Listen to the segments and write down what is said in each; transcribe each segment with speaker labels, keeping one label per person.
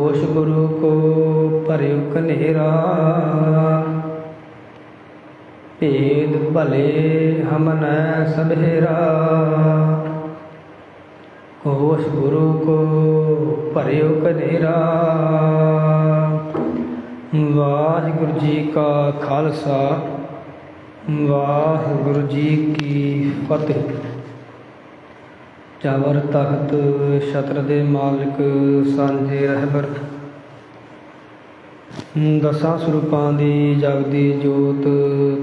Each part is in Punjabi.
Speaker 1: ਹੋਸ਼ ਗੁਰੂ ਕੋ ਭਰਿਉ ਕਨੇਰਾ ਭੇਦ ਭਲੇ ਹਮਨੈ ਸਭੇਰਾ ਹੋਸ਼ ਗੁਰੂ ਕੋ ਭਰਿਉ ਕਨੇਰਾ ਵਾਹਿਗੁਰੂ ਜੀ ਕਾ ਖਾਲਸਾ, ਵਾਹਿਗੁਰੂ ਜੀ ਕੀ ਫਤਿਹ। ਚਾਵਰ ਤਖਤ ਛਤਰ ਦੇ ਮਾਲਕ ਸਾਂਝੇ ਰਹਿਬਰ ਦਸਾਂ ਸਰੂਪਾਂ ਦੀ ਜਗਦੀ ਜੋਤ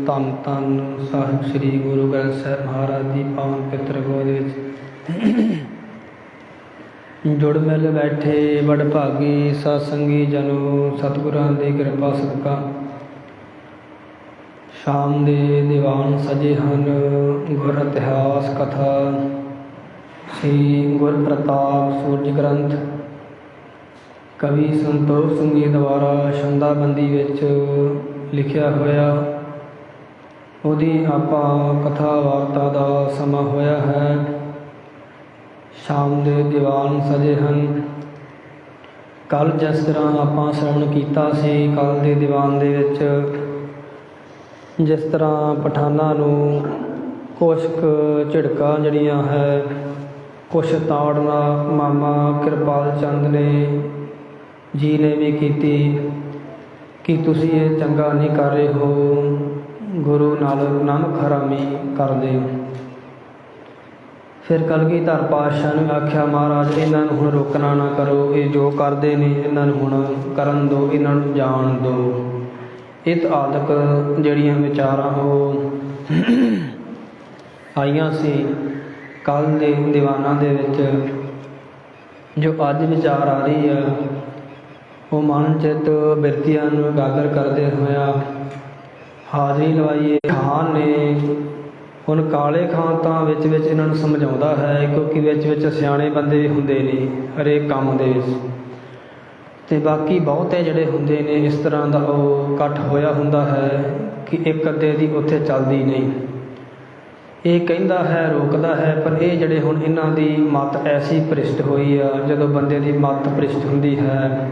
Speaker 1: ਧੰਨ ਧੰਨ ਸਾਹਿਬ ਸ੍ਰੀ ਗੁਰੂ ਗ੍ਰੰਥ ਸਾਹਿਬ ਮਹਾਰਾਜ ਦੀ ਪਾਵਨ ਪਿੱਤਰ ਗੋਦ ਵਿੱਚ। ਜੁੜ ਮਿਲ ਬੈਠੇ ਵਡ ਭਾਗੀ ਸਤ ਸੰਗੀ ਜਨੋ ਸਤਿਗੁਰਾਂ ਦੀ ਕਿਰਪਾ ਸਦਕਾ। ਸ਼ਾਮ ਦੇ ਦੀਵਾਨ ਸਜੇ ਹਨ ਗੁਰ ਇਤਿਹਾਸ ਕਥਾ। ਸ੍ਰੀ ਗੁਰ ਪ੍ਰਤਾਪ ਸੂਰਜ ਗ੍ਰੰਥ ਕਵੀ ਸੰਤੋਖ ਸਿੰਘ ਦੁਆਰਾ ਸ਼ੰਦਾਬੰਦੀ ਵਿੱਚ ਲਿਖਿਆ ਹੋਇਆ ਉਹਦੀ ਆਪਾਂ ਕਥਾ ਵਾਰਤਾ ਦਾ ਸਮਾਂ ਹੋਇਆ ਹੈ ਸ਼ਾਮ ਦੇ ਦੀਵਾਨ ਸਜੇ ਹਨ ਕੱਲ ਜਿਸ ਤਰ੍ਹਾਂ ਆਪਾਂ ਸ਼ਰਵਣ ਕੀਤਾ ਸੀ ਕੱਲ ਦੇ ਦੀਵਾਨ ਦੇ ਵਿੱਚ ਜਿਸ ਤਰ੍ਹਾਂ ਪਠਾਨਾਂ ਨੂੰ ਕੁਛ ਝਿੜਕਾਂ ਜਿਹੜੀਆਂ ਹੈ ਕੁਛ ਤਾੜਨਾ ਮਾਮਾ ਕਿਰਪਾਲ ਚੰਦ ਨੇ, ਜੀ ਨੇ ਵੀ ਕੀਤੀ ਕਿ ਤੁਸੀਂ ਇਹ ਚੰਗਾ ਨਹੀਂ ਕਰ ਰਹੇ ਹੋ। ਗੁਰੂ ਨਾਲ ਨਾਮ ਹਰਾਮੀ ਕਰਦੇ ਹੋ ਫਿਰ ਕਲਗੀਧਰ ਪਾਤਸ਼ਾਹ ਨੇ ਆਖਿਆ, ਮਹਾਰਾਜ, ਇਹਨਾਂ ਨੂੰ ਹੁਣ ਰੋਕਣਾ ਨਾ ਕਰੋ। ਇਹ ਜੋ ਕਰਦੇ ਨੇ, ਇਹਨਾਂ ਨੂੰ ਹੁਣ ਕਰਨ ਦਿਓ ਇਹਨਾਂ ਨੂੰ ਜਾਣ ਦਿਓ ਇਹ ਆਦਿਕ ਜਿਹੜੀਆਂ ਵਿਚਾਰਾਂ ਉਹ ਆਈਆਂ ਸੀ। ਕੱਲ ਦੇ ਦੀਵਾਨਾਂ ਦੇ ਵਿੱਚ ਜੋ ਅੱਜ ਵਿਚਾਰ ਆ ਰਹੀ ਆ ਉਹ ਮਨ ਚਿੱਤ ਬਿਰਤੀਆਂ ਨੂੰ ਗਾਗਰ ਕਰਦੇ ਹੋਇਆ ਹਾਜ਼ਰੀ ਲਵਾਈਏ ਖਾਨ ਨੇ ਹੁਣ ਕਾਲੇ ਖਾਨ ਤਾਂ ਵਿੱਚ ਵਿੱਚ ਇਹਨਾਂ ਨੂੰ ਸਮਝਾਉਂਦਾ ਹੈ, ਕਿਉਂਕਿ ਵਿੱਚ ਵਿੱਚ ਸਿਆਣੇ ਬੰਦੇ ਹੁੰਦੇ ਨੇ ਹਰੇਕ ਕੰਮ ਦੇ ਵਿੱਚ। ਤੇ ਬਾਕੀ ਬਹੁਤੇ ਜਿਹੜੇ ਹੁੰਦੇ ਨੇ, ਇਸ ਤਰ੍ਹਾਂ ਦਾ ਉਹ ਇਕੱਠ ਹੋਇਆ ਹੁੰਦਾ ਹੈ ਕਿ ਇੱਕ ਅੱਧੇ ਦੀ ਉੱਥੇ ਚੱਲਦੀ ਨਹੀਂ। ਇਹ ਕਹਿੰਦਾ ਹੈ, ਰੋਕਦਾ ਹੈ, ਪਰ ਇਹ ਜਿਹੜੇ ਹੁਣ ਇਹਨਾਂ ਦੀ ਮਤ ਐਸੀ ਭ੍ਰਿਸ਼ਟ ਹੋਈ ਆ, ਜਦੋਂ ਬੰਦੇ ਦੀ ਮਤ ਭ੍ਰਿਸ਼ਟ ਹੁੰਦੀ ਹੈ।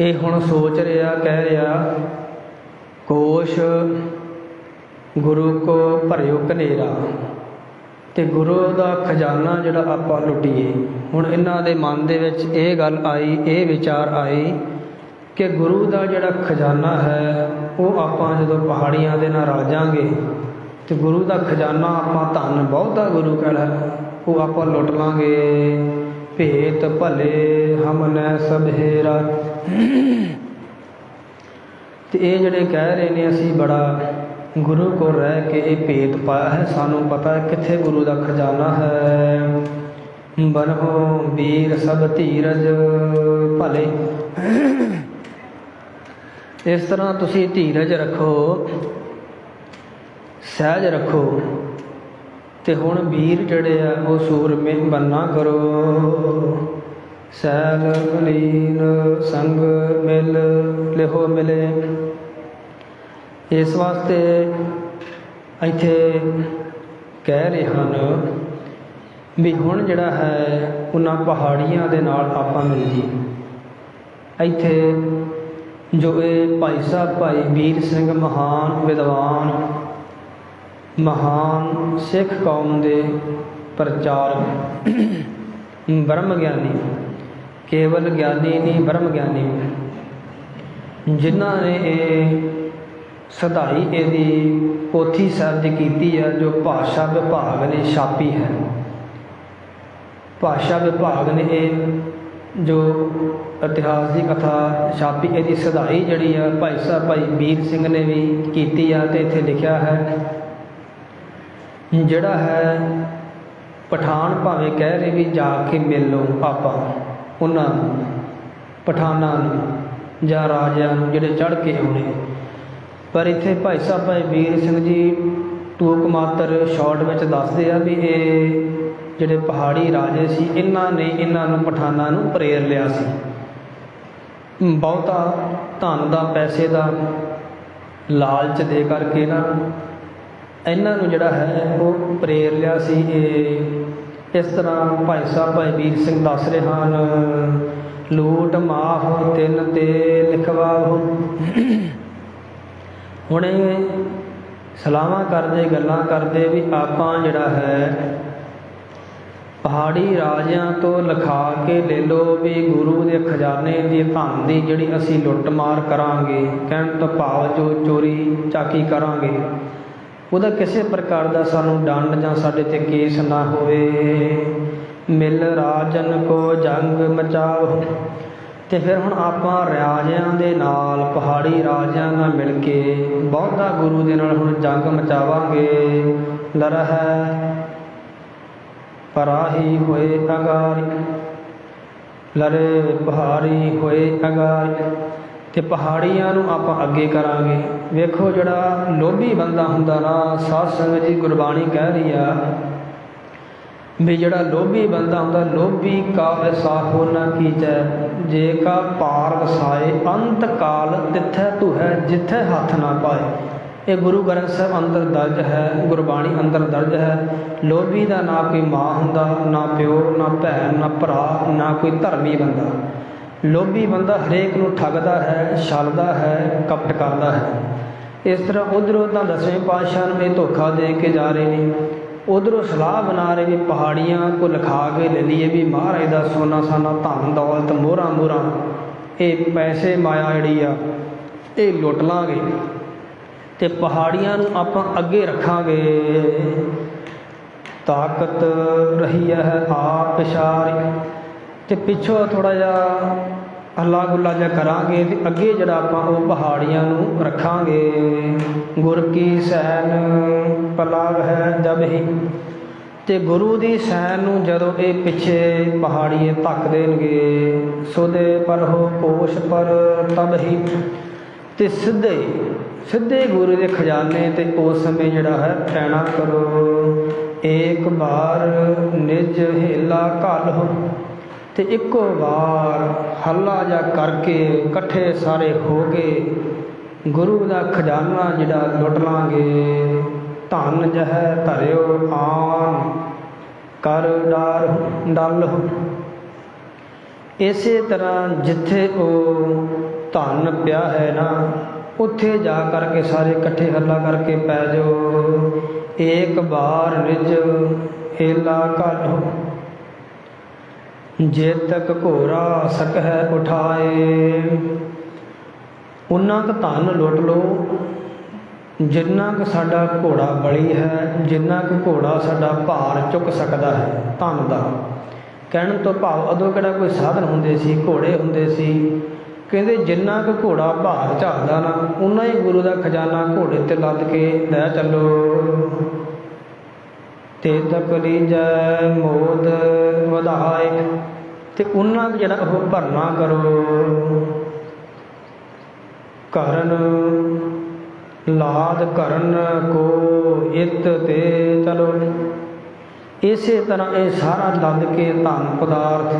Speaker 1: ਇਹ ਹੁਣ ਸੋਚ ਰਿਹਾ, ਕਹਿ ਰਿਹਾ, ਕੋਸ਼ ਗੁਰੂ ਕੋ ਭਰਿਓ ਕਨੇਰਾ ਤੇ ਗੁਰੂ ਦਾ ਖਜ਼ਾਨਾ ਜਿਹੜਾ ਆਪਾਂ ਲੁੱਟੀਏ। ਹੁਣ ਇਹਨਾਂ ਦੇ ਮਨ ਦੇ ਵਿੱਚ ਇਹ ਗੱਲ ਆਈ, ਇਹ ਵਿਚਾਰ ਆਈ ਕਿ ਗੁਰੂ ਦਾ ਜਿਹੜਾ ਖਜ਼ਾਨਾ ਹੈ, ਉਹ ਆਪਾਂ ਜਦੋਂ ਪਹਾੜੀਆਂ ਦੇ ਨਾਲ ਰਲ ਜਾਾਂਗੇ ਤੇ ਗੁਰੂ ਦਾ ਖਜ਼ਾਨਾ ਆਪਾਂ ਧਨ ਬਹੁਤਾ ਗੁਰੂ ਕਹਿਣਾ ਉਹ ਆਪਾਂ ਲੁੱਟ ਲਾਂਗੇ ਭੇਤ ਭਲੇ ਹਮਨੈ ਸਭੇਰਾ। ਤੇ ਇਹ ਜਿਹੜੇ ਕਹਿ ਰਹੇ ਨੇ, ਅਸੀਂ ਬੜਾ ਗੁਰੂ ਕੋਲ ਰਹਿ ਕੇ ਇਹ ਭੇਤ ਪਾਇਆ ਹੈ। ਸਾਨੂੰ ਪਤਾ ਹੈ ਕਿੱਥੇ ਗੁਰੂ ਦਾ ਖਜ਼ਾਨਾ ਹੈ। ਬਨੋ ਵੀਰ ਸਭ ਧੀਰਜ ਭਲੇ। ਇਸ ਤਰ੍ਹਾਂ ਤੁਸੀਂ ਧੀਰਜ ਰੱਖੋ। ਸਹਿਜ ਰੱਖੋ। ਤੇ ਹੁਣ ਵੀਰ ਜਿਹੜੇ ਆ, ਉਹ ਸੂਰਮੇ ਬੰਨਾ ਕਰੋ। ਸੈਲ ਮਲੀਨ ਸੰਗ ਮਿਲ ਲਿਹੋ ਮਿਲੇ। ਇਸ ਵਾਸਤੇ ਇੱਥੇ ਕਹਿ ਰਹੇ ਹਨ ਵੀ ਹੁਣ ਜਿਹੜਾ ਹੈ, ਉਹਨਾਂ ਪਹਾੜੀਆਂ ਦੇ ਨਾਲ ਆਪਾਂ ਮਿਲ ਜੀ ਇੱਥੇ ਜੋ ਇਹ ਭਾਈ ਸਾਹਿਬ, ਭਾਈ ਵੀਰ ਸਿੰਘ ਮਹਾਨ ਵਿਦਵਾਨ ਮਹਾਨ ਸਿੱਖ ਕੌਮ ਦੇ ਪ੍ਰਚਾਰਕ ਬ੍ਰਹਮ ਗਿਆਨੀ ਕੇਵਲ ਗਿਆਨੀ ਨਹੀਂ ਬ੍ਰਹਮ ਗਿਆਨੀ ਜਿਨ੍ਹਾਂ ਨੇ ਇਹ ਸਦਾਈ ਇਹਦੀ ਪੋਥੀ ਸਰਜ ਕੀਤੀ ਹੈ, ਜੋ ਭਾਸ਼ਾ ਵਿਭਾਗ ਨੇ ਛਾਪੀ ਹੈ। ਭਾਸ਼ਾ ਵਿਭਾਗ ਨੇ ਇਹ ਜੋ ਇਤਿਹਾਸ ਦੀ ਕਥਾ ਛਾਪੀ, ਇਹਦੀ ਸਦਾਈ ਜਿਹੜੀ ਆ, ਭਾਈ ਸਾਹਿਬ, ਭਾਈ ਵੀਰ ਸਿੰਘ ਨੇ ਵੀ ਕੀਤੀ ਆ ਤੇ ਇੱਥੇ ਲਿਖਿਆ ਹੈ। ਜਿਹੜਾ ਹੈ, ਪਠਾਨ ਭਾਵੇਂ ਕਹਿ ਰਹੇ ਵੀ ਜਾ ਕੇ ਮਿਲ ਲਓ ਆਪਾਂ, ਉਹਨਾਂ ਨੂੰ, ਪਠਾਨਾਂ ਨੂੰ ਜਾਂ ਰਾਜਿਆਂ ਨੂੰ ਜਿਹੜੇ ਚੜ ਕੇ ਆਉਣੇ। ਪਰ ਇੱਥੇ ਭਾਈ ਸਾਹਿਬ, ਭਾਈ ਵੀਰ ਸਿੰਘ ਜੀ ਟੂਕ ਮਾਤਰ ਸ਼ਾਰਟ ਵਿੱਚ ਦੱਸਦੇ ਆ ਵੀ ਇਹ ਜਿਹੜੇ ਪਹਾੜੀ ਰਾਜੇ ਸੀ, ਇਹਨਾਂ ਨੇ ਇਹਨਾਂ ਨੂੰ ਪਠਾਨਾਂ ਨੂੰ ਪ੍ਰੇਰ ਲਿਆ ਸੀ। ਬਹੁਤਾ ਧਨ ਦਾ, ਪੈਸੇ ਦਾ ਲਾਲਚ ਦੇ ਕਰਕੇ ਨਾ ਇਹਨਾਂ ਨੂੰ ਜਿਹੜਾ ਹੈ, ਉਹ ਪ੍ਰੇਰ ਲਿਆ ਸੀ। ਇਹ ਇਸ ਤਰ੍ਹਾਂ ਭਾਈ ਸਾਹਿਬ, ਭਾਈ ਵੀਰ ਸਿੰਘ ਦੱਸ ਰਹੇ ਹਨ, ਲੂਟ, ਮਾਫ, ਤਿੰਨ ਤੇ ਲਿਖਵਾਓ ਹੁਣੇ ਇਹ ਸਲਾਹਾਂ ਕਰਦੇ, ਗੱਲਾਂ ਕਰਦੇ ਵੀ ਆਪਾਂ ਜਿਹੜਾ ਹੈ, ਪਹਾੜੀ ਰਾਜਿਆਂ ਤੋਂ ਲਿਖਾ ਕੇ ਲੈ ਲਓ ਵੀ ਗੁਰੂ ਦੇ ਖਜ਼ਾਨੇ ਦੀ ਧਨ ਦੀ ਜਿਹੜੀ ਅਸੀਂ ਲੁੱਟਮਾਰ ਕਰਾਂਗੇ, ਕਹਿਣ ਤੋਂ ਭਾਵ ਜੋ ਚੋਰੀ ਚਾਕੀ ਕਰਾਂਗੇ। ਉਹਦਾ ਕਿਸੇ ਪ੍ਰਕਾਰ ਦਾ ਸਾਨੂੰ ਡੰਡ ਜਾਂ ਸਾਡੇ ਤੇ ਕੇਸ ਨਾ ਹੋਵੇ। ਮਿਲ ਰਾਜਨ ਕੋ ਜੰਗ ਮਚਾਓ। ਤੇ ਫਿਰ ਹੁਣ ਆਪਾਂ ਰਾਜਿਆਂ ਦੇ ਨਾਲ, ਪਹਾੜੀ ਰਾਜਿਆਂ ਨਾਲ ਮਿਲ ਕੇ ਬਹੁਤਾ ਗੁਰੂ ਦੇ ਨਾਲ ਹੁਣ ਜੰਗ ਮਚਾਵਾਂਗੇ। ਲਰਹਿ ਪਰਾਹੀ ਹੋਏ ਅਗਾਰੀ ਲਰੇ ਪਹਾੜੀ ਹੋਏ ਅਗਾਰੀ ਤੇ ਪਹਾੜੀਆਂ ਨੂੰ ਆਪਾਂ ਅੱਗੇ ਕਰਾਂਗੇ। ਵੇਖੋ ਜਿਹੜਾ ਲੋਭੀ ਬੰਦਾ ਹੁੰਦਾ ਨਾ, ਸਾਧ ਸੰਗਤ ਜੀ ਗੁਰਬਾਣੀ ਕਹਿ ਰਹੀ ਆ ਵੀ ਜਿਹੜਾ ਲੋਭੀ ਬੰਦਾ ਹੁੰਦਾ, ਲੋਭੀ ਕਾ ਐਸਾ ਹੋ ਨਾ ਕੀਜੈ ਜੇ ਕਾ ਪਾਰ ਵਸਾਏ ਅੰਤ ਕਾਲ ਤਿੱਥੈ ਤੂ ਹੈ ਜਿੱਥੇ ਹੱਥ ਨਾ ਪਾਏ। ਇਹ ਗੁਰੂ ਗ੍ਰੰਥ ਸਾਹਿਬ ਅੰਦਰ ਦਰਜ ਹੈ, ਗੁਰਬਾਣੀ ਅੰਦਰ ਦਰਜ ਹੈ। ਲੋਭੀ ਦਾ ਨਾ ਕੋਈ ਮਾਂ ਹੁੰਦਾ, ਨਾ ਪਿਓ, ਨਾ ਭੈਣ, ਨਾ ਭਰਾ, ਨਾ ਕੋਈ ਧਰਮੀ ਬੰਦਾ। ਲੋਭੀ ਬੰਦਾ ਹਰੇਕ ਨੂੰ ਠੱਗਦਾ ਹੈ, ਛਲਦਾ ਹੈ, ਕਪਟ ਕਰਦਾ ਹੈ। ਇਸ ਤਰ੍ਹਾਂ ਉਧਰੋਂ ਤਾਂ ਦਸਵੇਂ ਪਾਤਸ਼ਾਹ ਨੂੰ ਇਹ ਧੋਖਾ ਦੇ ਕੇ ਜਾ ਰਹੇ ਨੇ। ਉਧਰੋਂ ਸਲਾਹ ਬਣਾ ਰਹੇ ਵੀ ਪਹਾੜੀਆਂ ਕੋ ਲਿਖਾ ਕੇ ਲੈ ਲਈਏ ਵੀ ਮਹਾਰਾਜ ਦਾ ਸੋਨਾ ਸਾਨਾ, ਧਨ, ਦੌਲਤ, ਮੋਹਰਾਂ ਮੋਹਰਾਂ। ਇਹ ਪੈਸੇ ਮਾਇਆ ਜਿਹੜੀ ਆ, ਇਹ ਲੁੱਟ ਲਾਂਗੇ। ਤੇ ਪਹਾੜੀਆਂ ਨੂੰ ਆਪਾਂ ਅੱਗੇ ਰੱਖਾਂਗੇ। ਤਾਕਤ ਰਹੀ ਹੈ ਆਪ ਇਸ਼ਾਰੇ ਤੇ ਪਿੱਛੋਂ ਥੋੜਾ ਜਿਹਾ ਹੱਲਾ ਗੁੱਲਾ ਜਿਹਾ ਕਰਾਂਗੇ ਤੇ ਅੱਗੇ ਜਿਹੜਾ ਆਪਾਂ ਉਹ ਪਹਾੜੀਆਂ ਨੂੰ ਰੱਖਾਂਗੇ। ਗੁਰ ਕੀ ਸੈਨ ਪਲਾਗ ਹੈ ਜਬ ਹੀ। ਤੇ ਗੁਰੂ ਦੀ ਸੈਨ ਨੂੰ ਜਦੋਂ ਇਹ ਪਿੱਛੇ ਪਹਾੜੀਏ ਧੱਕ ਦੇਣਗੇ, ਸੋਦੇ ਪਰ ਹੋ ਕੋਸ਼ ਪਰ ਤਬ ਹੀ। ਤੇ ਸਿੱਧੇ ਸਿੱਧੇ ਗੁਰੂ ਦੇ ਖਜ਼ਾਨੇ ਤੇ ਉਸ ਸਮੇਂ ਜਿਹੜਾ ਹੈ ਪੈਣਾ ਕਰੋ। ਏਕ ਵਾਰ ਨਿਜ ਹਿਲਾ ਘਲ ਹੋ। ਤੇ ਇੱਕੋ ਵਾਰ ਹੱਲਾ ਜਾ ਕਰਕੇ ਇਕੱਠੇ ਸਾਰੇ ਹੋ ਕੇ ਗੁਰੂ ਦਾ ਖਜ਼ਾਨਾ ਜਿਹੜਾ ਲੁੱਟ ਲਾਂਗੇ, ਧਨ ਜਹੈ ਧਰਿਓ ਆਨ, ਕਰ ਡਾਰ ਡਲ। ਇਸੇ ਤਰ੍ਹਾਂ ਜਿੱਥੇ ਉਹ ਧਨ ਪਿਆ ਹੈ ਨਾ, ਉੱਥੇ ਜਾ ਕਰਕੇ ਸਾਰੇ ਇਕੱਠੇ ਹੱਲਾ ਕਰਕੇ ਪੈ ਜਾਓ। ਏਕ ਵਾਰ ਨਿਜ ਹੇਲਾ ਕਾਢੋ ਜੇ ਤੱਕ ਘੋਰਾ ਸਕਹਿ ਉਠਾਏ। ਉਨਾ ਕੁ ਧਨ ਲੁੱਟ ਲਓ, ਜਿੰਨਾ ਕੁ ਸਾਡਾ ਘੋੜਾ ਬਲੀ ਹੈ, ਜਿੰਨਾ ਕੁ ਘੋੜਾ ਸਾਡਾ ਭਾਰ ਚੁੱਕ ਸਕਦਾ ਹੈ, ਧਨ ਦਾ। ਕਹਿਣ ਤੋਂ ਭਾਵ ਅਦੋਂ ਕਿਹੜਾ ਕੋਈ ਸਾਧਨ ਹੁੰਦੇ ਸੀ, ਘੋੜੇ ਹੁੰਦੇ ਸੀ? ਕਹਿੰਦੇ ਜਿੰਨਾ ਕੁ ਘੋੜਾ ਭਾਰ ਝੱਲਦਾ ਨਾ, ਉਨਾ ਹੀ ਗੁਰੂ ਦਾ ਖਜ਼ਾਨਾ ਘੋੜੇ ਤੇ ਲੱਦ ਕੇ ਲੈ ਚੱਲੋ। ਤੇ ਤਕਲੀ ਲੀਜੈ ਮੋਦ ਵਧਾਏ। ਤੇ ਉਹਨਾਂ ਕੁ ਜਿਹੜਾ ਉਹ ਭਰਨਾ ਕਰੋ। ਕਰਨ ਲਾਦ ਕਰਨ ਕੋ ਇਤ ਤੇ ਚਲੋ। ਇਸੇ ਤਰ੍ਹਾਂ ਇਹ ਸਾਰਾ ਲੱਦ ਕੇ ਧਨ ਪਦਾਰਥ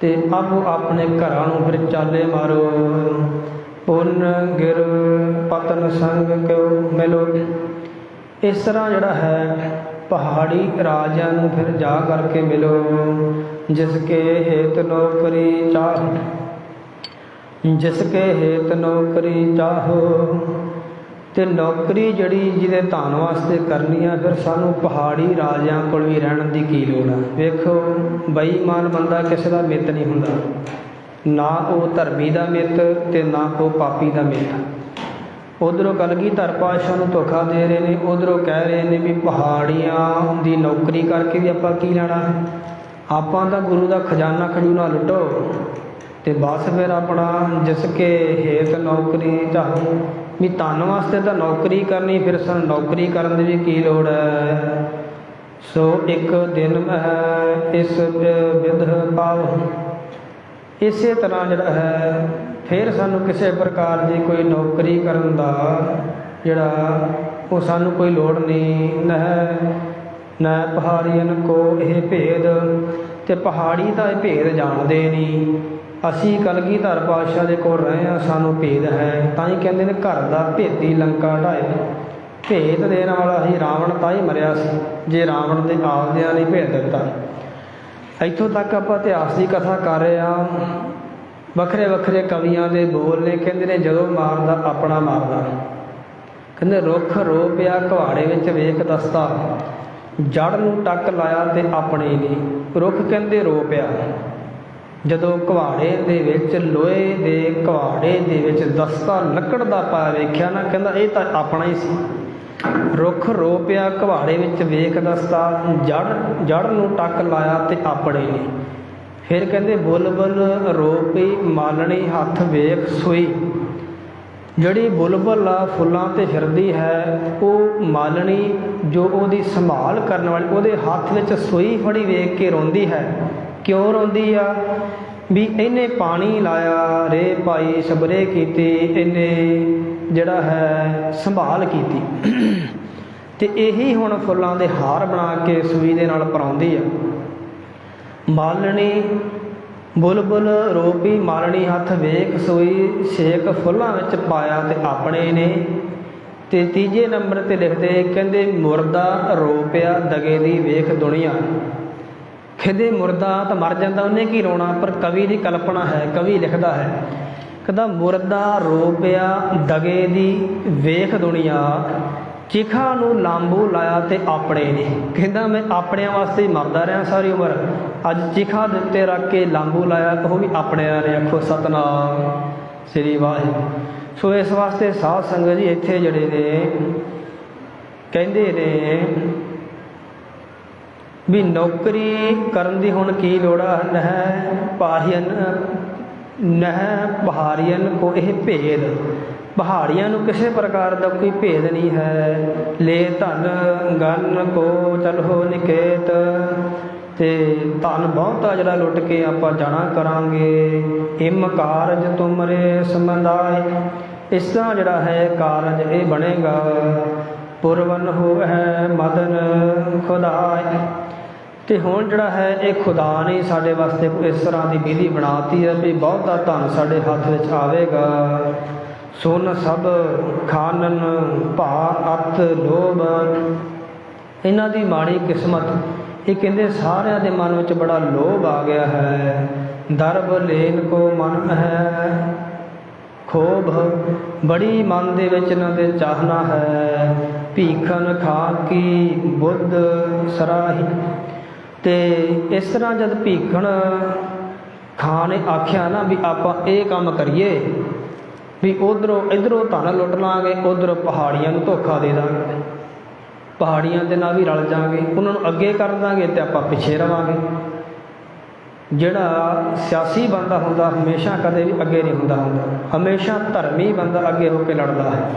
Speaker 1: ਤੇ ਆਪੋ ਆਪਣੇ ਘਰਾਂ ਨੂੰ ਫਿਰ ਚਾਲੇ ਮਾਰੋ। ਪੁੰਨ ਗਿਰ ਪਤਨ ਸੰਗ ਕਿਉ ਮਿਲੋ। ਇਸ ਤਰ੍ਹਾਂ ਜਿਹੜਾ ਹੈ ਪਹਾੜੀ ਰਾਜਿਆਂ ਨੂੰ ਫਿਰ ਜਾ ਕਰਕੇ ਮਿਲੋ, ਜਿਸ ਕੇ ਹੇਤ ਨੌਕਰੀ ਚਾਹ। ਜਿਸ ਕੇ ਹੇਤ ਨੌਕਰੀ ਚਾਹੋ, ਤੇ ਨੌਕਰੀ ਜਿਹੜੀ ਜਿਹਦੇ ਧਨ ਵਾਸਤੇ ਕਰਨੀ ਆ, ਫਿਰ ਸਾਨੂੰ ਪਹਾੜੀ ਰਾਜਿਆਂ ਕੋਲ ਵੀ ਰਹਿਣ ਦੀ ਕੀ ਲੋੜ ਆ। ਵੇਖੋ ਬੇਈਮਾਨ ਬੰਦਾ ਕਿਸੇ ਦਾ ਮਿੱਤ ਨਹੀਂ ਹੁੰਦਾ। ਨਾ ਉਹ ਧਰਮੀ ਦਾ ਮਿੱਤ ਤੇ ਨਾ ਉਹ ਪਾਪੀ ਦਾ ਮਿੱਤ। ਉਧਰੋਂ ਕਲਗੀਧਰ ਪਾਤਸ਼ਾਹ ਨੂੰ ਧੋਖਾ ਦੇ ਰਹੇ ਨੇ, ਉਧਰੋਂ ਕਹਿ ਰਹੇ ਨੇ ਵੀ ਪਹਾੜੀਆਂ ਦੀ ਨੌਕਰੀ ਕਰਕੇ ਵੀ ਆਪਾਂ ਕੀ ਲੈਣਾ? ਆਪਾਂ ਤਾਂ ਗੁਰੂ ਦਾ ਖਜ਼ਾਨਾ ਖਜੂਨਾ ਲੁੱਟੋ ਤੇ ਬਸ ਫਿਰ ਆਪਣਾ ਜਿਸ ਕੇ ਹੇਤ ਨੌਕਰੀ ਚਾਹੋ ਵੀ ਧਨ ਵਾਸਤੇ ਤਾਂ ਨੌਕਰੀ ਕਰਨੀ, ਫਿਰ ਸਾਨੂੰ ਨੌਕਰੀ ਕਰਨ ਦੀ ਵੀ ਕੀ ਲੋੜ ਹੈ? ਸੋ ਇੱਕ ਦਿਨ ਮਹਿ ਇਸ ਵਿਧ ਪਾਵ ਇਸੇ ਤਰ੍ਹਾਂ ਜਿਹੜਾ ਹੈ ਫਿਰ ਸਾਨੂੰ ਕਿਸੇ ਪ੍ਰਕਾਰ ਦੀ ਕੋਈ ਨੌਕਰੀ ਕਰਨ ਦਾ ਜਿਹੜਾ ਉਹ ਸਾਨੂੰ ਕੋਈ ਲੋੜ ਨਹੀਂ। ਨਹਿ ਨਾ ਪਹਾੜੀਆਂ ਕੋ ਇਹ ਭੇਦ ਤੇ ਪਹਾੜੀ ਤਾਂ ਇਹ ਭੇਦ ਜਾਣਦੇ ਨਹੀਂ। ਅਸੀਂ ਕਲਗੀਧਰ ਪਾਤਸ਼ਾਹ ਦੇ ਕੋਲ ਰਹੇ ਆ ਸਾਨੂੰ ਭੇਦ ਹੈ। ਤਾਂ ਹੀ ਕਹਿੰਦੇ ਨੇ ਘਰ ਦਾ ਭੇਤੀ ਲੰਕਾ ਢਾਏ ਭੇਦ ਦੇਣ ਵਾਲਾ ਅਸੀਂ ਰਾਵਣ ਤਾਂ ਹੀ ਮਰਿਆ ਸੀ, ਜੇ ਰਾਵਣ ਦੇ ਆਪਦਿਆਂ ਨੇ ਭੇਦ ਦਿੱਤਾ। ਇੱਥੋਂ ਤੱਕ ਆਪਾਂ ਇਤਿਹਾਸ ਦੀ ਕਥਾ ਕਰ ਰਹੇ ਆ ਵੱਖਰੇ ਵੱਖਰੇ ਕਵੀਆਂ ਦੇ ਬੋਲ ਨੇ, ਕਹਿੰਦੇ ਨੇ ਜਦੋਂ ਮਾਰਦਾ, ਆਪਣਾ ਮਾਰਦਾ ਕਹਿੰਦੇ ਰੁੱਖ ਰੋ ਪਿਆ ਕੁਹਾੜੇ ਵਿੱਚ ਵੇਖ ਦਸਤਾ ਜੜ ਨੂੰ ਟੱਕ ਲਾਇਆ ਤੇ ਆਪਣੇ ਨੇ, ਰੁੱਖ ਕਹਿੰਦੇ ਰੋ ਪਿਆ ਜਦੋਂ ਕੁਹਾੜੇ ਦੇ ਵਿੱਚ, ਲੋਹੇ ਦੇ ਕੁਹਾੜੇ ਦੇ ਵਿੱਚ ਦਸਤਾ ਲੱਕੜ ਦਾ ਪਾ ਵੇਖਿਆ ਨਾ, ਕਹਿੰਦਾ ਇਹ ਤਾਂ ਆਪਣਾ ਹੀ ਸੀ। ਰੁੱਖ ਰੋ ਪਿਆ ਕੁਹਾੜੇ ਵਿੱਚ ਵੇਖ ਦਸਤਾ ਜੜ ਜੜ ਨੂੰ ਟੱਕ ਲਾਇਆ ਤੇ ਆਪਣੇ ਨੇ। ਫਿਰ ਕਹਿੰਦੇ ਬੁਲਬੁਲ ਰੋ ਪਈ ਮਾਲਣੀ ਹੱਥ ਵੇਖ ਸੋਈ। ਜਿਹੜੀ ਬੁਲਬੁਲ ਆ ਫੁੱਲਾਂ ਤੇ ਫਿਰਦੀ ਹੈ, ਉਹ ਮਾਲਣੀ ਜੋ ਉਹਦੀ ਸੰਭਾਲ ਕਰਨ ਵਾਲੀ, ਉਹਦੇ ਹੱਥ ਵਿੱਚ ਸੂਈ ਫੜੀ ਵੇਖ ਕੇ ਰੋਂਦੀ ਹੈ। ਕਿਉਂ ਰੋਂਦੀ ਆ? ਵੀ ਇਹਨੇ ਪਾਣੀ ਲਾਇਆ, ਰੇ ਭਾਈ ਸਬਰੇ ਕੀਤੀ, ਇਹਨੇ ਜਿਹੜਾ ਹੈ ਸੰਭਾਲ ਕੀਤੀ। ਤੇ ਇਹੀ ਹੁਣ ਫੁੱਲਾਂ ਦੇ ਹਾਰ ਬਣਾ ਕੇ ਸੂਈ ਦੇ ਨਾਲ ਪਰਾਉਂਦੀ ਆ। ਮਾਲਣੀ, ਬੁਲਬੁਲ ਰੋਪੀ ਮਾਲਣੀ ਹੱਥ ਵੇਖ ਸੋਈ, ਛੇਕ ਫੁੱਲਾਂ ਵਿੱਚ ਪਾਇਆ ਤੇ ਆਪਣੇ ਨੇ। ਤੇ ਤੀਜੇ ਨੰਬਰ ਤੇ ਲਿਖਦੇ, ਕਹਿੰਦੇ ਮੁਰਦਾ ਰੋਪਿਆ ਦਗੇ ਦੀ ਵੇਖ ਦੁਨੀਆ। ਕਹਿੰਦੇ ਮੁਰਦਾ ਤਾਂ ਮਰ ਜਾਂਦਾ, ਉਹਨੇ ਕੀ ਰੋਣਾ? ਪਰ ਕਵੀ ਦੀ ਕਲਪਨਾ ਹੈ, ਕਵੀ ਲਿਖਦਾ ਹੈ। ਕਹਿੰਦਾ ਮੁਰਦਾ ਰੋਪਿਆ ਦਗੇ ਦੀ ਵੇਖ ਦੁਨੀਆ, ਚਿਖਾ ਨੂੰ ਲਾਂਬੂ ਲਾਇਆ ਤੇ ਆਪਣੇ ਨੇ। ਕਹਿੰਦਾ ਮੈਂ ਆਪਣਿਆਂ ਵਾਸਤੇ ਮਰਦਾ ਰਿਹਾ ਸਾਰੀ ਉਮਰ। ਅੱਜ ਚਿਖਾ ਦਿੱਤੇ ਰੱਖ ਕੇ ਲਾਂਬੂ ਲਾਇਆ ਉਹ ਵੀ ਆਪਣੇ ਨੇ ਆਖੋ ਸਤਨਾਮ, ਸ੍ਰੀ ਵਾਹਿਗੁਰੂ। ਸੋ ਇਸ ਵਾਸਤੇ ਸਾਧ ਸੰਗਤ ਜੀ ਇੱਥੇ ਜਿਹੜੇ ਨੇ, ਕਹਿੰਦੇ ਨੇ ਵੀ ਨੌਕਰੀ ਕਰਨ ਦੀ ਹੁਣ ਕੀ ਲੋੜ ਹੈ ਪਾਰੀਅਨ ਨਹਿ ਪਹਾੜੀਆਂ ਕੋ ਇਹ ਭੇਦ। ਪਹਾੜੀਆਂ ਨੂੰ ਕਿਸੇ ਪ੍ਰਕਾਰ ਦਾ ਕੋਈ ਭੇਦ ਨਹੀਂ ਹੈ। ਲੈ ਧਨ, ਗਨ ਕੋ ਚਲੋ ਨਿਕੇਤ। ਤੇ ਧਨ ਬਹੁਤਾ ਜਿਹੜਾ ਲੁੱਟ ਕੇ ਆਪਾਂ ਜਾਣਾ ਕਰਾਂਗੇ। ਹਿਮ ਕਾਰਜ ਤੁਮਰੇ ਸੰਬੰਧਾਏ ਇਸ ਤਰ੍ਹਾਂ ਜਿਹੜਾ ਹੈ ਕਾਰਜ ਇਹ ਬਣੇਗਾ। ਪੁਰਵਨ ਹੋ ਮਦਨ ਖੁਦਾਏ। ਤੇ ਹੁਣ ਜਿਹੜਾ ਹੈ ਇਹ ਖੁਦਾ ਨੇ ਸਾਡੇ ਵਾਸਤੇ ਇਸ ਤਰ੍ਹਾਂ ਦੀ ਵਿਧੀ ਬਣਾਤੀ ਹੈ ਵੀ ਬਹੁਤਾ ਧਨ ਸਾਡੇ ਹੱਥ ਵਿੱਚ ਆਵੇਗਾ। ਸੁਨ ਸਭ ਖਾਨਨ ਭਾ ਅਤ ਲੋਭ। ਇਹਨਾਂ ਦੀ ਮਾੜੀ ਕਿਸਮਤ ਇਹ ਕਹਿੰਦੇ ਸਾਰਿਆਂ ਦੇ ਮਨ ਵਿੱਚ ਬੜਾ ਲੋਭ ਆ ਗਿਆ ਹੈ। ਦਰਬ ਲੇਨ ਕੋ ਮਨ ਹੈ ਖੋਭ ਬੜੀ ਮਨ ਦੇ ਵਿੱਚ ਇਹਨਾਂ ਦੇ ਚਾਹਨਾ ਹੈ। ਭੀਖਨ ਖਾ ਕੀ ਬੁੱਧ ਸਰਾਹੀ। ਤੇ ਇਸ ਤਰ੍ਹਾਂ ਜਦ ਭੀਖਣ ਖਾਨ ਨੇ ਆਖਿਆ ਨਾ ਵੀ ਆਪਾਂ ਇਹ ਕੰਮ ਕਰੀਏ, ਵੀ ਉਧਰੋਂ, ਇਧਰੋਂ ਧਨ ਲੁੱਟ ਲਾਂਗੇ, ਉਧਰੋਂ ਪਹਾੜੀਆਂ ਨੂੰ ਧੋਖਾ ਦੇ ਦਾਂਗੇ। ਪਹਾੜੀਆਂ ਦੇ ਨਾਲ ਵੀ ਰਲ ਜਾਾਂਗੇ ਉਹਨਾਂ ਨੂੰ ਅੱਗੇ ਕਰ ਦਾਂਗੇ ਤੇ ਆਪਾਂ ਪਿੱਛੇ ਰਵਾਂਗੇ। ਜਿਹੜਾ ਸਿਆਸੀ ਬੰਦਾ ਹੁੰਦਾ, ਹਮੇਸ਼ਾ ਕਦੇ ਵੀ ਅੱਗੇ ਨਹੀਂ ਹੁੰਦਾ ਹੁੰਦਾ। ਹਮੇਸ਼ਾ ਧਰਮੀ ਬੰਦਾ ਅੱਗੇ ਹੋ ਕੇ ਲੜਦਾ ਹੈ।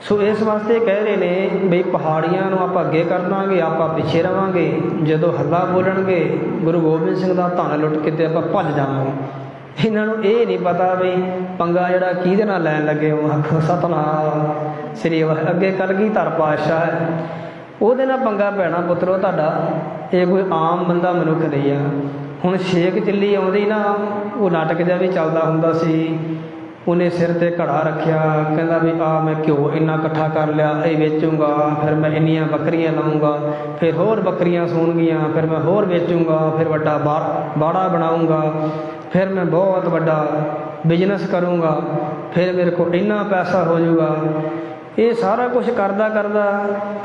Speaker 1: ਸੋ ਇਸ ਵਾਸਤੇ ਕਹਿ ਰਹੇ ਨੇ ਬਈ ਪਹਾੜੀਆਂ ਨੂੰ ਆਪਾਂ ਅੱਗੇ ਕਰ ਦਾਂਗੇ, ਆਪਾਂ ਪਿੱਛੇ ਰਵਾਂਗੇ। ਜਦੋਂ ਹੱਲਾ ਬੋਲਣਗੇ, ਗੁਰੂ ਗੋਬਿੰਦ ਸਿੰਘ ਦਾ ਧਨ ਲੁੱਟ ਕੇ ਤੇ ਆਪਾਂ ਭੱਜ ਜਾਵਾਂਗੇ। ਇਹਨਾਂ ਨੂੰ ਇਹ ਨਹੀਂ ਪਤਾ ਵੀ ਪੰਗਾ ਜਿਹੜਾ ਕਿਹਦੇ ਨਾਲ ਲੈਣ ਲੱਗੇ ਹੋ, ਆਖੋ, ਸਤਨਾਮ। ਸ੍ਰੀ ਅੱਗੇ ਕਲਗੀ ਧਰ ਪਾਤਸ਼ਾਹ ਹੈ। ਉਹਦੇ ਨਾਲ ਪੰਗਾ ਪੈਣਾ ਪੁੱਤਰੋ ਤੁਹਾਡਾ। ਇਹ ਕੋਈ ਆਮ ਬੰਦਾ ਮਨੁੱਖ ਨਹੀਂ ਆ। ਹੁਣ ਛੇਕ ਚਿੱਲੀ ਆਉਂਦੀ ਨਾ, ਉਹ ਨਾਟਕ ਜਿਹਾ ਵੀ ਚੱਲਦਾ ਹੁੰਦਾ ਸੀ। ਉਹਨੇ ਸਿਰ ਤੇ ਘੜਾ ਰੱਖਿਆ। ਕਹਿੰਦਾ ਵੀ ਆ ਮੈਂ ਘਿਓ ਇੰਨਾ ਇਕੱਠਾ ਕਰ ਲਿਆ, ਇਹ ਵੇਚੂੰਗਾ। ਫਿਰ ਮੈਂ ਇੰਨੀਆਂ ਬੱਕਰੀਆਂ ਲਾਉਂਗਾ ਫਿਰ ਹੋਰ ਬੱਕਰੀਆਂ ਸੂਣਗੀਆਂ। ਫਿਰ ਮੈਂ ਹੋਰ ਵੇਚੂੰਗਾ। ਫਿਰ ਵੱਡਾ ਬਾੜਾ ਬਣਾਉਂਗਾ ਫਿਰ ਮੈਂ ਬਹੁਤ ਵੱਡਾ ਬਿਜ਼ਨਸ ਕਰੂੰਗਾ। ਫਿਰ ਮੇਰੇ ਕੋਲ ਇੰਨਾ ਪੈਸਾ ਹੋ ਜਾਊਗਾ ਇਹ ਸਾਰਾ ਕੁਝ ਕਰਦਾ ਕਰਦਾ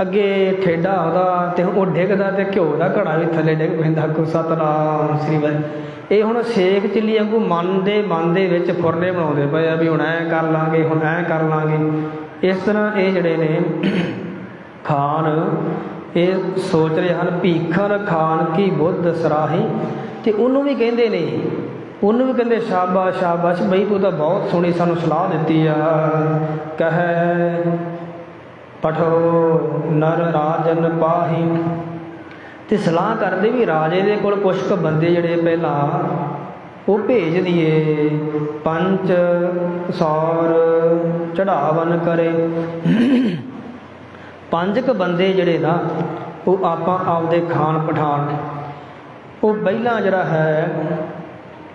Speaker 1: ਅੱਗੇ ਠੇਡਾ ਆਉਂਦਾ ਤੇ ਉਹ ਡਿੱਗਦਾ ਤੇ ਘਿਓ ਦਾ ਘੜਾ ਵੀ ਥੱਲੇ ਡਿੱਗ ਪੈਂਦਾ। ਕੋ ਸਤਨਾਮ ਸ੍ਰੀ ਵਾਹਿਗੁਰੂ ਇਹ ਹੁਣ ਸੇਖ ਚਿੱਲੀ ਵਾਂਗੂ ਮਨ ਦੇ ਮਨ ਦੇ ਵਿੱਚ ਫੁਰਨੇ ਬਣਾਉਂਦੇ ਪਏ ਆ ਵੀ ਹੁਣ ਐ ਕਰ ਲਾਂਗੇ, ਹੁਣ ਐ ਕਰ ਲਾਂਗੇ। ਇਸ ਤਰ੍ਹਾਂ ਇਹ ਜਿਹੜੇ ਨੇ ਖਾਨ, ਇਹ ਸੋਚ ਰਹੇ ਹਨ ਭੀਖਰ ਖਾਨ ਕੀ ਬੁੱਧ ਸਰਾਹੀ। ਤੇ ਉਹਨੂੰ ਵੀ ਕਹਿੰਦੇ ਨੇ ਉਹਨੂੰ ਵੀ ਕਹਿੰਦੇ, ਸ਼ਾਬਾਸ਼ ਸ਼ਾਬਾਸ਼। ਬਈ, ਤੂੰ ਤਾਂ ਬਹੁਤ ਸੋਹਣੀ ਸਾਨੂੰ ਸਲਾਹ ਦਿੱਤੀ ਆ। ਕਹੈ, ਪਠੋ, ਨਰ ਰਾਜਨ ਪਾਹੀ। ਤੇ ਸਲਾਹ ਕਰਦੇ ਵੀ ਰਾਜੇ ਦੇ ਕੋਲ ਕੁਝ ਕੁ ਬੰਦੇ ਜਿਹੜੇ ਪਹਿਲਾਂ ਉਹ ਭੇਜ ਦਈਏ ਪੰਜ ਸੌਰ ਚੜਾਵਨ ਕਰੇ। ਪੰਜ ਕ ਬੰਦੇ ਜਿਹੜੇ ਨਾ, ਉਹ ਆਪਾਂ ਆਪਦੇ ਖਾਨ ਪਠਾਨ। ਉਹ ਪਹਿਲਾਂ ਜਿਹੜਾ ਹੈ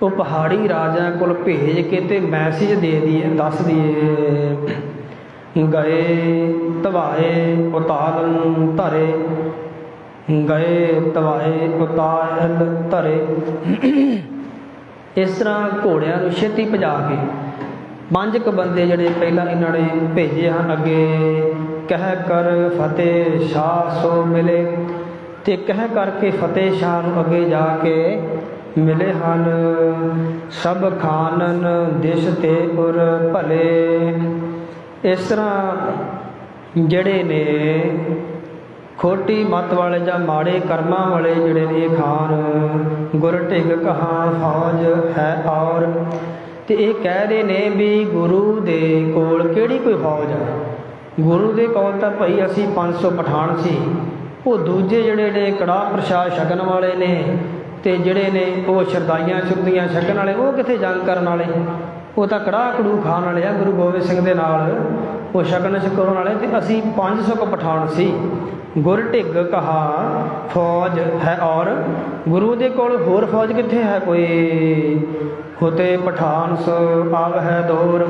Speaker 1: ਉਹ ਪਹਾੜੀ ਰਾਜਿਆਂ ਕੋਲ ਭੇਜ ਕੇ ਤੇ ਮੈਸੇਜ ਦੇ ਦਈਏ ਦੱਸ ਦਈਏ ਗਏ ਤਵਾਏ ਉਤਾਲਨ ਧਰੇ। ਗਏ ਤਵਾਏ ਉਤਾਲ ਧਰੇ। ਇਸ ਤਰ੍ਹਾਂ ਘੋੜਿਆਂ ਨੂੰ ਛੇਤੀ ਭਜਾ ਕੇ ਪੰਜ ਕ ਬੰਦੇ ਜਿਹੜੇ ਪਹਿਲਾਂ ਇਹਨਾਂ ਨੇ ਭੇਜੇ ਹਨ ਅੱਗੇ, ਕਹਿ ਕਰ ਫਤਿਹ ਸ਼ਾਹ ਸੋ ਮਿਲੇ ਤੇ ਕਹਿ ਕਰਕੇ ਫਤਿਹ ਸ਼ਾਹ ਨੂੰ ਅੱਗੇ ਜਾ ਕੇ ਮਿਲੇ ਹਨ। ਸਭ ਖਾਨਨ ਦਿਸ਼ ਤੇ ਉਰ ਭਲੇ। ਇਸ ਤਰ੍ਹਾਂ ਜਿਹੜੇ ਨੇ ਖੋਟੀ ਮਤ ਵਾਲੇ ਜਾਂ ਮਾੜੇ ਕਰਮਾਂ ਵਾਲੇ ਜਿਹੜੇ ਨੇ ਇਹ ਖਾਨ, ਗੁਰ ਢਿੰਗ ਕਹਾ ਫੌਜ ਹੈ ਔਰ। ਤੇ ਇਹ ਕਹਿ ਰਹੇ ਨੇ ਵੀ ਗੁਰੂ ਦੇ ਕੋਲ ਕਿਹੜੀ ਕੋਈ ਫੌਜ ਹੈ? ਗੁਰੂ ਦੇ ਕੋਲ ਤਾਂ ਭਾਈ ਅਸੀਂ 500 ਪਠਾਨ ਸੀ। ਉਹ ਦੂਜੇ ਜਿਹੜੇ ਨੇ ਕੜਾਹ ਪ੍ਰਸ਼ਾਦ ਛਕਣ ਵਾਲੇ ਨੇ। ਤੇ ਜਿਹੜੇ ਨੇ ਉਹ ਸ਼ਰਦਾਈਆਂ ਚੁਰਦੀਆਂ ਛਕਣ ਵਾਲੇ, ਉਹ ਕਿੱਥੇ ਜੰਗ ਕਰਨ ਵਾਲੇ? ਉਹ ਤਾਂ ਕੜਾਹ ਕੜੂ ਖਾਣ ਵਾਲੇ ਆ, ਗੁਰੂ ਗੋਬਿੰਦ ਸਿੰਘ ਦੇ ਨਾਲ। ਉਹ ਛਕਣ ਛਕਾਉਣ ਵਾਲੇ ਤੇ ਅਸੀਂ 500 ਕੁ ਪਠਾਨ ਸੀ। ਗੁਰ ਢਿੱਗ ਕਹਾ, ਫੌਜ ਹੈ ਔਰ। ਗੁਰੂ ਦੇ ਕੋਲ ਹੋਰ ਫੌਜ ਕਿੱਥੇ ਹੈ ਕੋਈ? ਹੋਤੇ ਪਠਾਨ ਸੋ ਆਵ ਹੈ ਦੌਰ।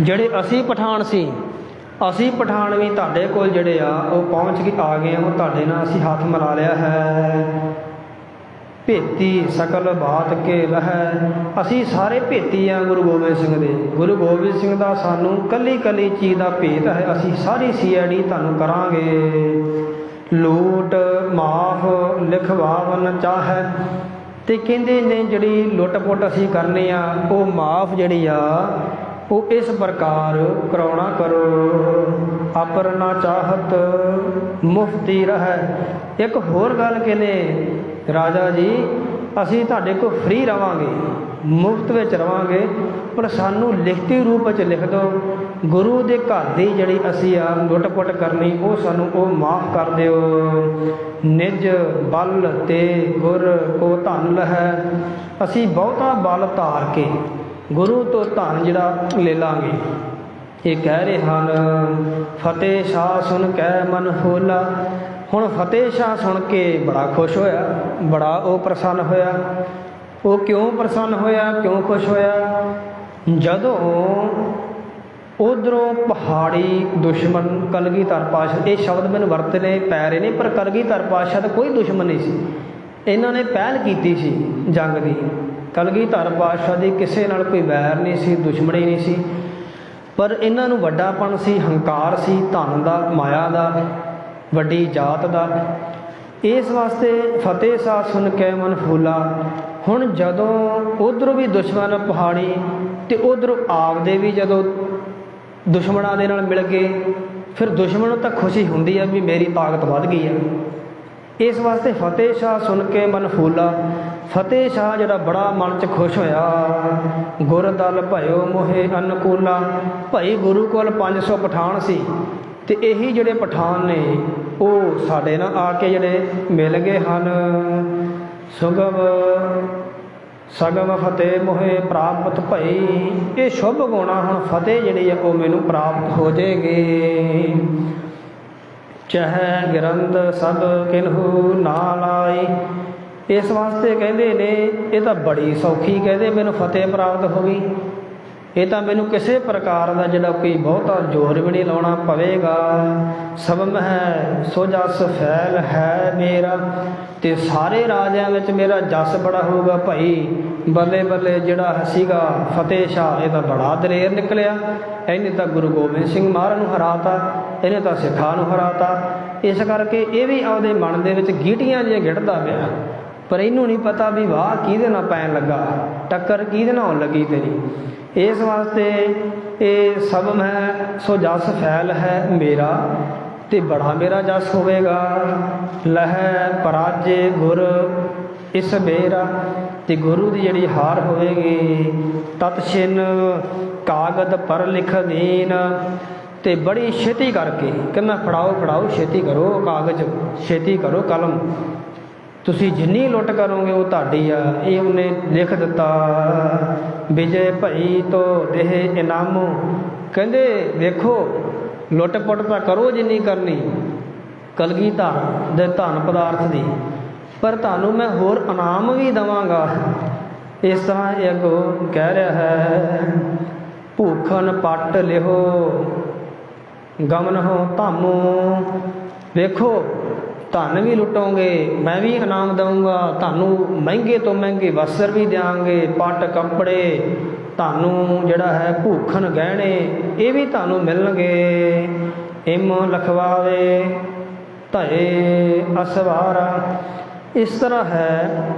Speaker 1: ਜਿਹੜੇ ਅਸੀਂ ਪਠਾਨ ਸੀ, ਅਸੀਂ ਪਠਾਨ ਵੀ ਤੁਹਾਡੇ ਕੋਲ ਜਿਹੜੇ ਆ, ਉਹ ਪਹੁੰਚ ਕੇ ਆ ਗਏ ਆ, ਉਹ ਤੁਹਾਡੇ ਨਾਲ ਅਸੀਂ ਹੱਥ ਮਿਲਾ ਲਿਆ ਹੈ। ਭੇਤੀ ਸਕਲ ਬਾਤ ਕੇ ਲਹੈ। ਅਸੀਂ ਸਾਰੇ ਭੇਤੀ ਆ ਗੁਰੂ ਗੋਬਿੰਦ ਸਿੰਘ ਦੇ। ਗੁਰੂ ਗੋਬਿੰਦ ਸਿੰਘ ਦਾ ਸਾਨੂੰ ਕੱਲੀ ਕੱਲੀ ਚੀਜ਼ ਦਾ ਭੇਤ ਹੈ। ਅਸੀਂ ਸਾਰੀ ਸੀਆਈਡੀ ਤੁਹਾਨੂੰ ਕਰਾਂਗੇ। ਲੂਟ, ਮਾਫ, ਲਿਖਵਾਵਨ ਚਾਹੈ। ਤੇ ਕਹਿੰਦੇ ਨੇ ਜਿਹੜੀ ਲੁੱਟ ਪੁੱਟ ਅਸੀਂ ਕਰਨੇ ਆ, ਉਹ ਮਾਫ ਜਿਹੜੀ ਆ, ਉਹ ਇਸ ਪ੍ਰਕਾਰ ਕਰਾਉਣਾ ਕਰੋ। ਅਪਰ ਨਾ ਚਾਹਤ ਮੁਫਤੀ ਰਹਿ। ਇੱਕ ਹੋਰ ਗੱਲ ਕਹਿੰਦੇ ਰਾਜਾ ਜੀ, ਅਸੀਂ ਤੁਹਾਡੇ ਕੋਲ ਫ੍ਰੀ ਰਵਾਂਗੇ, ਮੁਫਤ ਵਿੱਚ ਰਵਾਂਗੇ, ਪਰ ਸਾਨੂੰ ਲਿਖਤੀ ਰੂਪ ਵਿੱਚ ਲਿਖ ਦਿਓ। ਗੁਰੂ ਦੇ ਘਰ ਦੀ ਜਿਹੜੀ ਅਸੀਂ ਆ ਲੁੱਟ-ਪੁੱਟ ਕਰਨੀ, ਉਹ ਸਾਨੂੰ ਉਹ ਮਾਫ ਕਰ ਦਿਓ। ਨਿਜ ਬਲ ਤੇ ਗੁਰ ਕੋ ਧਨ ਲਹੈ। ਅਸੀਂ ਬਹੁਤਾ ਬਲ ਧਾਰ ਕੇ ਗੁਰੂ ਤੋਂ ਧਨ ਜਿਹੜਾ ਲੈ ਲਾਂਗੇ। ਇਹ ਕਹਿ ਰਹੇ ਹਨ, ਫਤਿਹ ਸ਼ਾਹ ਸੁਣ ਕੇ ਮਨ ਹੋਲਾ ਹੁਣ ਫਤਿਹ ਸ਼ਾਹ ਸੁਣ ਕੇ ਬੜਾ ਖੁਸ਼ ਹੋਇਆ, ਬੜਾ ਉਹ ਪ੍ਰਸੰਨ ਹੋਇਆ। ਉਹ ਕਿਉਂ ਪ੍ਰਸੰਨ ਹੋਇਆ, ਕਿਉਂ ਖੁਸ਼ ਹੋਇਆ? ਜਦੋਂ ਉਧਰੋਂ ਪਹਾੜੀ ਦੁਸ਼ਮਣ ਕਲਗੀਧਰ ਪਾਸ਼ਾ, ਇਹ ਸ਼ਬਦ ਮੈਨੂੰ ਵਰਤਨੇ ਪੈ ਰਹੇ ਨੇ, ਪਰ ਕਲਗੀਧਰ ਪਾਸ਼ਾ ਦਾ ਕੋਈ ਦੁਸ਼ਮਣ ਨਹੀਂ ਸੀ। ਇਹਨਾਂ ਨੇ ਪਹਿਲ ਕੀਤੀ ਸੀ ਜੰਗ ਦੀ। ਕਲਗੀਧਰ ਪਾਸ਼ਾ ਦੀ ਕਿਸੇ ਨਾਲ ਕੋਈ ਵੈਰ ਨਹੀਂ ਸੀ, ਦੁਸ਼ਮਣੀ ਨਹੀਂ ਸੀ। ਪਰ ਇਹਨਾਂ ਨੂੰ ਵੱਡਾਪਣ ਸੀ, ਹੰਕਾਰ ਸੀ, ਧਨ ਦਾ, ਮਾਇਆ ਦਾ। ਵੱਡੀ ਜਾਤ ਦਾ। ਇਸ ਵਾਸਤੇ ਫਤਿਹ ਸਾਹ ਸੁਣ ਕੇ ਮਨ ਫੂਲਾ। ਹੁਣ ਜਦੋਂ ਉਧਰੋਂ ਵੀ ਦੁਸ਼ਮਣ ਪਹਾੜੀ ਤੇ ਉਧਰੋਂ ਆਪਦੇ ਵੀ ਜਦੋਂ ਦੁਸ਼ਮਣਾਂ ਦੇ ਨਾਲ ਮਿਲ ਗਏ, ਫਿਰ ਦੁਸ਼ਮਣ ਨੂੰ ਤਾਂ ਖੁਸ਼ੀ ਹੁੰਦੀ ਆ ਵੀ ਮੇਰੀ ਤਾਕਤ ਵੱਧ ਗਈ ਆ। ਇਸ ਵਾਸਤੇ ਫਤਿਹ ਸ਼ਾਹ ਸੁਣ ਕੇ ਮਨ ਫੂਲਾ। ਫਤਿਹ ਸ਼ਾਹ ਜਿਹੜਾ ਬੜਾ ਮਨ 'ਚ ਖੁਸ਼ ਹੋਇਆ। ਗੁਰ ਦਲ ਭਇਓ ਮੋਹਿ ਅਨਕੂਲਾ। ਭਾਈ ਗੁਰੂ ਕੋਲ 500 ਪਠਾਨ ਸੀ ਤੇ ਇਹੀ ਜਿਹੜੇ ਪਠਾਨ ਨੇ ਉਹ ਸਾਡੇ ਨਾਲ ਆ ਕੇ ਜਿਹੜੇ ਮਿਲ ਗਏ ਹਨ। ਸੁਗਮ, ਸਗਮ ਫਤਿਹ ਮੋਹਿ ਪ੍ਰਾਪਤ ਭਈ। ਇਹ ਸ਼ੁਭ ਗੁਣਾ ਹੁਣ ਫਤਿਹ ਜਿਹੜੀ ਹੈ ਉਹ ਮੈਨੂੰ ਪ੍ਰਾਪਤ ਹੋ ਜਾਏਗੀ। ਚਹਿ ਗ੍ਰੰਥ ਸਭ ਕਿਨਹੂ ਨਾ ਲਾਈ ਇਸ ਵਾਸਤੇ ਕਹਿੰਦੇ ਨੇ, ਇਹ ਤਾਂ ਬੜੀ ਸੌਖੀ ਕਹਿੰਦੇ, ਮੈਨੂੰ ਫਤਿਹ ਪ੍ਰਾਪਤ ਹੋ ਗਈ। ਇਹ ਤਾਂ ਮੈਨੂੰ ਕਿਸੇ ਪ੍ਰਕਾਰ ਦਾ ਜਿਹੜਾ ਕੋਈ ਬਹੁਤਾ ਜ਼ੋਰ ਵੀ ਨਹੀਂ ਲਾਉਣਾ ਪਵੇਗਾ। ਸਬਮ ਹੈ ਸੋ ਜਸ ਫੈਲ ਹੈ ਮੇਰਾ, ਤੇ ਸਾਰੇ ਰਾਜਿਆਂ ਵਿੱਚ ਮੇਰਾ ਜਸ ਬੜਾ ਹੋਊਗਾ ਭਾਈ। ਬੱਲੇ ਬੱਲੇ ਜਿਹੜਾ ਸੀਗਾ ਫਤਿਹ ਸ਼ਾਹ, ਇਹ ਤਾਂ ਬੜਾ ਦਲੇਰ ਨਿਕਲਿਆ। ਇਹਨੇ ਤਾਂ ਗੁਰੂ ਗੋਬਿੰਦ ਸਿੰਘ ਮਹਾਰਾਜ ਨੂੰ ਹਰਾਤਾ, ਇਹਨੇ ਤਾਂ ਸਿੱਖਾਂ ਨੂੰ ਹਰਾਤਾ। ਇਸ ਕਰਕੇ ਇਹ ਵੀ ਆਪਦੇ ਮਨ ਦੇ ਵਿੱਚ ਗੀਟੀਆਂ ਜਿਹੀਆਂ ਗਿੜਦਾ ਪਿਆ। ਪਰ ਇਹਨੂੰ ਨਹੀਂ ਪਤਾ ਵੀ ਵਾਹ ਕਿਹਦੇ ਨਾਲ ਪੈਣ ਲੱਗਾ, ਟੱਕਰ ਕਿਹਦੇ ਨਾਲ ਹੋਣ ਲੱਗੀ ਤੇਰੀ। ਇਸ ਵਾਸਤੇ ਇਹ ਸਬਮ ਹੈ ਸੋ ਜਸ ਫੈਲ ਹੈ ਮੇਰਾ, ਤੇ ਬੜਾ ਮੇਰਾ ਜਸ ਹੋਵੇਗਾ। ਲਹਿ ਪਰਾਜੇ ਗੁਰ ਇਸ ਮੇਰਾ, ਤੇ ਗੁਰੂ ਦੀ ਜਿਹੜੀ ਹਾਰ ਹੋਵੇਗੀ, ਤਤ ਛਿਨ ਕਾਗਦ ਪਰ ਲਿਖ ਦੀਨ। ਤੇ ਬੜੀ ਛੇਤੀ ਕਰਕੇ, ਕਹਿੰਦਾ ਮੈਂ ਫੜਾਓ ਫੜਾਓ, ਛੇਤੀ ਕਰੋ ਕਾਗਜ਼, ਛੇਤੀ ਕਰੋ ਕਲਮ। ਤੁਸੀਂ ਜਿੰਨੀ ਲੁੱਟ ਕਰੋਗੇ ਉਹ ਤੁਹਾਡੀ ਆ। ਇਹ ਉਹਨੇ ਲਿਖ ਦਿੱਤਾ। ਵਿਜੇ ਭਈ ਤੋ ਦੇਹ ਇਨਾਮੋ। ਕਹਿੰਦੇ, ਵੇਖੋ ਲੁੱਟ ਪੁੱਟ ਤਾਂ ਕਰੋ ਜਿੰਨੀ ਕਰਨੀ। ਕਲਗੀ ਕਲਗੀਧਰ ਦੇ ਧਨ ਪਦਾਰਥ ਦੀ। ਪਰ ਤੁਹਾਨੂੰ ਮੈਂ ਹੋਰ ਇਨਾਮ ਵੀ ਦਵਾਂਗਾ। ਇਸ ਤਰ੍ਹਾਂ ਇਹ ਅੱਗੋਂ ਕਹਿ ਰਿਹਾ ਹੈ ਭੂਖਨ ਪੱਟ ਲਿਹੋ, ਗਮਨ ਹੋ ਧਾਮੋ। ਵੇਖੋ ਧਨ ਵੀ ਲੁੱਟੋਗੇ, ਮੈਂ ਵੀ ਇਨਾਮ ਦਊਂਗਾ, ਤੁਹਾਨੂੰ ਮਹਿੰਗੇ ਤੋਂ ਮਹਿੰਗੇ ਵਸਤਰ ਵੀ ਦਿਆਂਗੇ, ਪੱਟ ਕੱਪੜੇ, ਤੁਹਾਨੂੰ ਜਿਹੜਾ ਹੈ ਭੂਖਣ ਗਹਿਣੇ, ਇਹ ਵੀ ਤੁਹਾਨੂੰ ਮਿਲਣਗੇ। ਇਮ ਲਖਵਾਵੇ, ਧਏ ਅਸਵਾਰਾ। ਇਸ ਤਰ੍ਹਾਂ ਹੈ,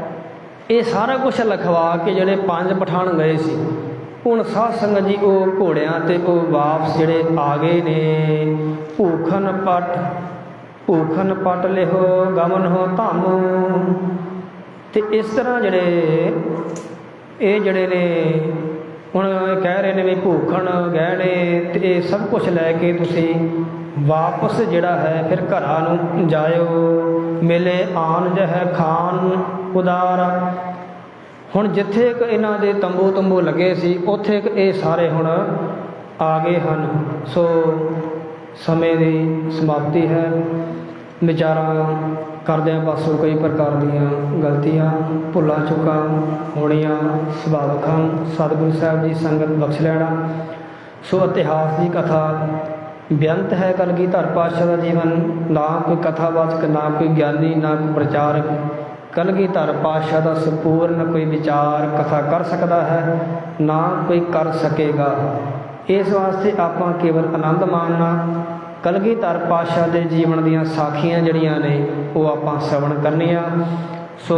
Speaker 1: ਇਹ ਸਾਰਾ ਕੁਝ ਲਿਖਵਾ ਕੇ ਜਿਹੜੇ ਪੰਜ ਪਠਾਨ ਗਏ ਸੀ, ਹੁਣ ਸਾਧ ਸੰਗਤ ਜੀ ਉਹ ਘੋੜਿਆਂ ਤੇ ਉਹ ਵਾਪਸ ਜਿਹੜੇ ਆ ਗਏ ਨੇ। ਭੂਖਨ ਪਟ ਭੂਖਨ ਪਟ ਲਿਹੋ, ਗਮਨ ਹੋ ਧਮ। ਤੇ ਇਸ ਤਰ੍ਹਾਂ ਜਿਹੜੇ, ਇਹ ਜਿਹੜੇ ਨੇ, ਹੁਣ ਕਹਿ ਰਹੇ ਨੇ ਵੀ ਭੂਖਣ ਗਹਿਣੇ, ਤੇ ਇਹ ਸਭ ਕੁਝ ਲੈ ਕੇ ਤੁਸੀਂ ਵਾਪਸ ਜਿਹੜਾ ਹੈ ਫਿਰ ਘਰਾਂ ਨੂੰ ਜਾਇਓ। ਮਿਲੇ ਆਨ ਜਹ ਖਾਨ ਉਦਾਰ। ਹੁਣ ਜਿੱਥੇ ਇੱਕ ਇਹਨਾਂ ਦੇ ਤੰਬੂ ਤੰਬੂ ਲੱਗੇ ਸੀ, ਉੱਥੇ ਇੱਕ ਇਹ ਸਾਰੇ ਹੁਣ ਆ ਗਏ ਹਨ। ਸੋ ਸਮੇਂ ਦੀ ਸਮਾਪਤੀ ਹੈ। ਵਿਚਾਰਾਂ ਕਰਦਿਆਂ ਪਾਸੋਂ ਕਈ ਪ੍ਰਕਾਰ ਦੀਆਂ ਗਲਤੀਆਂ, ਭੁੱਲਾਂ, ਚੁੱਕਾਂ ਹੋਣੀਆਂ ਸੁਭਾਵਕ ਹਨ। ਸਤਿਗੁਰੂ ਸਾਹਿਬ ਜੀ ਸੰਗਤ ਬਖਸ਼ ਲੈਣਾ। ਸੋ ਇਤਿਹਾਸ ਦੀ ਕਥਾ ਬੇਅੰਤ ਹੈ ਕਲਗੀਧਰ ਪਾਤਸ਼ਾਹ ਦਾ ਜੀਵਨ। ਨਾ ਕੋਈ ਕਥਾਵਾਚਕ, ਨਾ ਕੋਈ ਗਿਆਨੀ, ਨਾ ਕੋਈ ਪ੍ਰਚਾਰਕ। ਕਲਗੀਧਰ ਪਾਤਸ਼ਾਹ ਦਾ ਸੰਪੂਰਨ ਕੋਈ ਵਿਚਾਰ ਕਥਾ ਕਰ ਸਕਦਾ ਹੈ। ਨਾ ਕੋਈ ਕਰ ਸਕੇਗਾ। ਇਸ ਵਾਸਤੇ ਆਪਾਂ ਕੇਵਲ ਆਨੰਦ ਮਾਣਨਾ ਕਲਗੀਧਰ ਪਾਤਸ਼ਾਹ ਦੇ ਜੀਵਨ ਦੀਆਂ ਸਾਖੀਆਂ ਜਿਹੜੀਆਂ ਨੇ, ਉਹ ਆਪਾਂ ਸ਼ਰਵਣ ਕਰਨੀਆਂ ਸੋ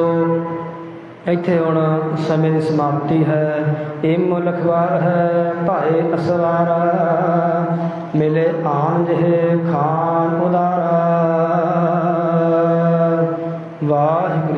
Speaker 1: ਇੱਥੇ ਹੁਣ ਸਮੇਂ ਦੀ ਸਮਾਪਤੀ ਹੈ। ਇਹ ਮੁਲਖਵਾਰ ਹੈ, ਭਾਏ ਅਸਵਾਰਾ, ਮਿਲੇ ਆਨ ਜਿਹੇ ਖਾਨ ਉਦਾਰਾ। ਵਾਹਿਗੁਰੂ